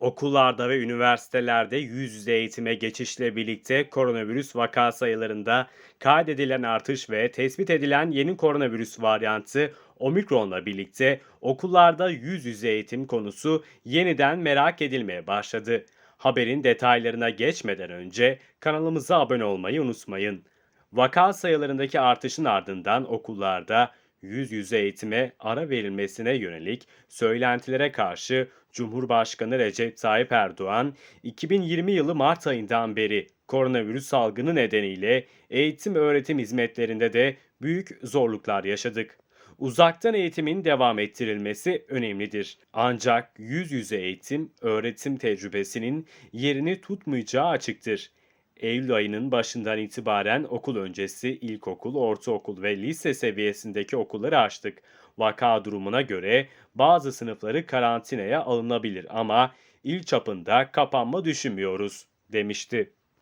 Okullarda ve üniversitelerde yüz yüze eğitime geçişle birlikte koronavirüs vaka sayılarında kaydedilen artış ve tespit edilen yeni koronavirüs varyantı omikronla birlikte okullarda yüz yüze eğitim konusu yeniden merak edilmeye başladı. Haberin detaylarına geçmeden önce kanalımıza abone olmayı unutmayın. Vaka sayılarındaki artışın ardından okullarda yüz yüze eğitime ara verilmesine yönelik söylentilere karşı Cumhurbaşkanı Recep Tayyip Erdoğan 2020 yılı Mart ayından beri koronavirüs salgını nedeniyle eğitim öğretim hizmetlerinde de büyük zorluklar yaşadık. Uzaktan eğitimin devam ettirilmesi önemlidir. Ancak yüz yüze eğitim öğretim tecrübesinin yerini tutmayacağı açıktır. Eylül ayının başından itibaren okul öncesi ilkokul, ortaokul ve lise seviyesindeki okulları açtık. Vaka durumuna göre bazı sınıfları karantinaya alınabilir ama il çapında kapanma düşünmüyoruz, demişti.